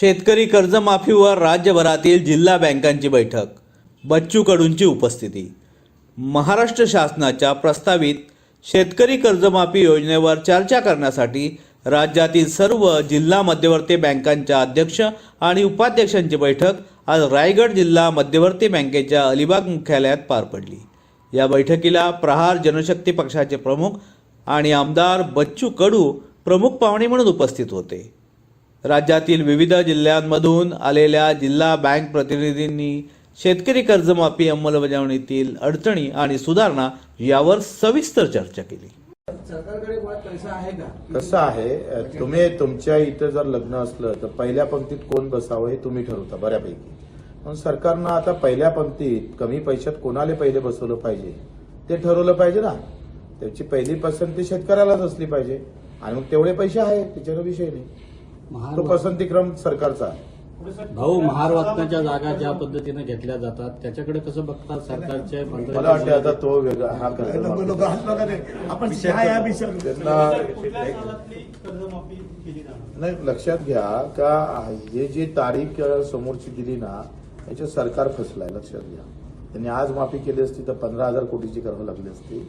शेतकरी कर्जमाफीवर राज्यभरातील जिल्हा बँकांची बैठक बच्चू कडूंची उपस्थिती. महाराष्ट्र शासनाच्या प्रस्तावित शेतकरी कर्जमाफी योजनेवर चर्चा करण्यासाठी राज्यातील सर्व जिल्हा मध्यवर्ती बँकांच्या अध्यक्ष आणि उपाध्यक्षांची बैठक आज रायगड जिल्हा मध्यवर्ती बँकेच्या अलिबाग मुख्यालयात पार पडली. या बैठकीला प्रहार जनशक्ती पक्षाचे प्रमुख आणि आमदार बच्चू कडू प्रमुख पाहुणे म्हणून उपस्थित होते. राज्यातील विविध जिल्ह्यांमधून आलेल्या जिल्हा बँक प्रतिनिधींनी शेतकरी कर्जमाफी अंमलबजावणीतील अडचणी आणि सुधारणा यावर सविस्तर चर्चा केली. सरकारकडे मुळात पैसा आहे का? कसं आहे. तुम्ही तुमच्या इथं जर लग्न असलं तर पहिल्या पंक्तीत कोण बसावं हे तुम्ही ठरवता बऱ्यापैकी. पण सरकारनं आता पहिल्या पंक्तीत कमी पैशात कोणाला पहिले बसवलं पाहिजे? ते ठरवलं पाहिजे ना. त्याची पहिली पसंती शेतकऱ्यालाच असली पाहिजे. आणि मग तेवढे पैसे आहे त्याच्यावर विषय नाही. तो पसंतीक्रम सरकारचा आहे. भाऊ महार जागा ज्या पद्धतीने घेतल्या जातात त्याच्याकडे कसं बघतात सरकारचे मंत्री? मला वाटतं आता तो वेगळा हा. आपण नाही लक्षात घ्या का हे जी तारीख समोरची दिली ना याच्यात सरकार फसलाय लक्षात घ्या. त्यांनी आज माफी केली असती तर पंधरा हजार कोटीची करावं लागली असती.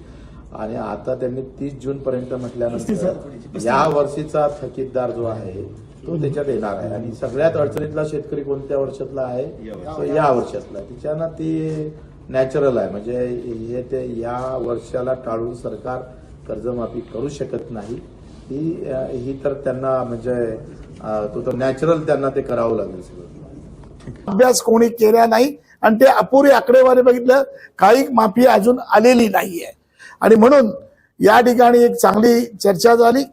आणि आता त्यांनी तीस जून पर्यंत म्हटल्यानंतर या वर्षीचा थकीतदार जो आहे तो त्याच्यात येणार आहे. आणि सगळ्यात अडचणीतला शेतकरी कोणत्या वर्षातला आहे? तो या वर्षातला आहे. तिच्यानं ती नॅचरल आहे. म्हणजे हे ते या वर्षाला टाळून सरकार कर्जमाफी करू शकत नाही. ही ही तर त्यांना म्हणजे तो तर नॅचरल त्यांना ते करावं लागेल सगळं. अभ्यास कोणी केला नाही आणि ते अपुरी आकडेवारी बघितलं काही माफी अजून आलेली नाहीये. आणि म्हणून या ठिकाणी एक चांगली चर्चा झाली.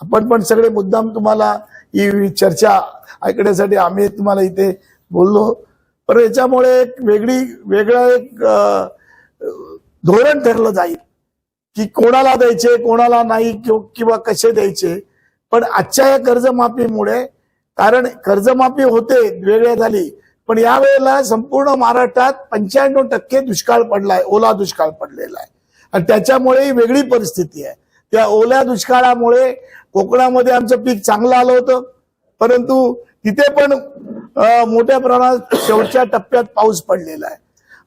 आपण पण सगळे मुद्दाम तुम्हाला ही चर्चा ऐकण्यासाठी आम्ही तुम्हाला इथे बोललो. पण याच्यामुळे एक वेगळी वेगळं एक धोरण ठरलं जाईल की कोणाला द्यायचे कोणाला नाही किंवा किंवा कसे द्यायचे. पण आजच्या या कर्जमाफीमुळे कारण कर्जमाफी होते वेगळ्या झाली. पण यावेळेला संपूर्ण महाराष्ट्रात पंच्याण्णव टक्के दुष्काळ पडलाय ओला दुष्काळ पडलेला आहे. आणि त्याच्यामुळे ही वेगळी परिस्थिती आहे. त्या ओल्या दुष्काळामुळे कोकणामध्ये आमचं पीक चांगलं आलं होतं. परंतु तिथे पण मोठ्या प्रमाणात शेवटच्या टप्प्यात पाऊस पडलेला आहे.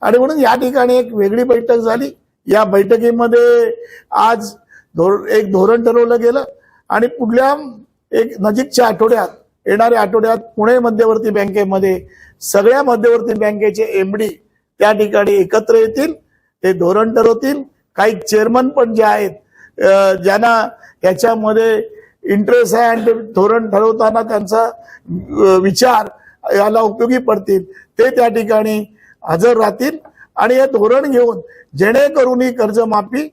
आणि म्हणून या ठिकाणी एक वेगळी बैठक झाली. या बैठकीमध्ये आज धोर एक धोरण ठरवलं गेलं. आणि पुढल्या एक नजीकच्या आठवड्यात येणाऱ्या आठवड्यात पुणे मध्यवर्ती बँकेमध्ये सगळ्या मध्यवर्ती बँकेचे एमडी त्या ठिकाणी एकत्र येतील. ते धोरण ठरवतील. काही चेअरमन पण जे आहेत ज्यांना याच्यामध्ये इंटरेस्ट आहे आणि ते धोरण ठरवताना त्यांचा विचार याला उपयोगी पडतील ते त्या ठिकाणी हजर राहतील आणि हे धोरण घेऊन जेणेकरून ही कर्जमाफी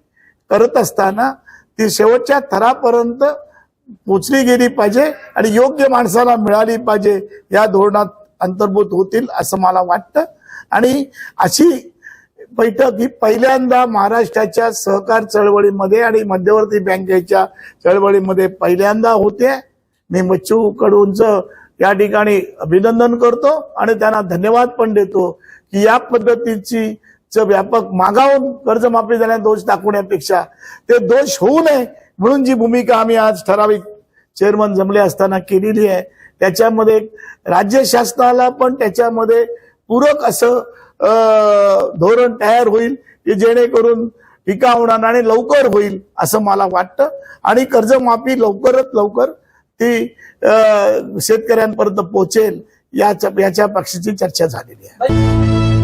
करत असताना ती शेवटच्या थरापर्यंत पोचली गेली पाहिजे आणि योग्य माणसाला मिळाली पाहिजे या धोरणात अंतर्भूत होतील असं मला वाटतं. आणि अशी बैठक ही पहिल्यांदा महाराष्ट्राच्या सहकार चळवळीमध्ये आणि मध्यवर्ती बँकेच्या चळवळीमध्ये पहिल्यांदा होते. मी बच्चू कडूंचं या ठिकाणी अभिनंदन करतो आणि त्यांना धन्यवाद पण देतो की या पद्धतीची व्यापक मागावून कर्जमाफी झाल्या दोष दाखवण्यापेक्षा ते दोष होऊ नये म्हणून जी भूमिका आम्ही आज ठराविक चेअरमन जमले असताना केलेली आहे त्याच्यामध्ये राज्य शासनाला पण त्याच्यामध्ये पूरक असं धोरण तयार होईल की जेणेकरून टीका होणार आणि लवकर होईल असं मला वाटतं. आणि कर्जमाफी लवकरात लवकर ती शेतकऱ्यांपर्यंत पोहोचेल याच्या याच्या पक्षाची चर्चा झालेली आहे.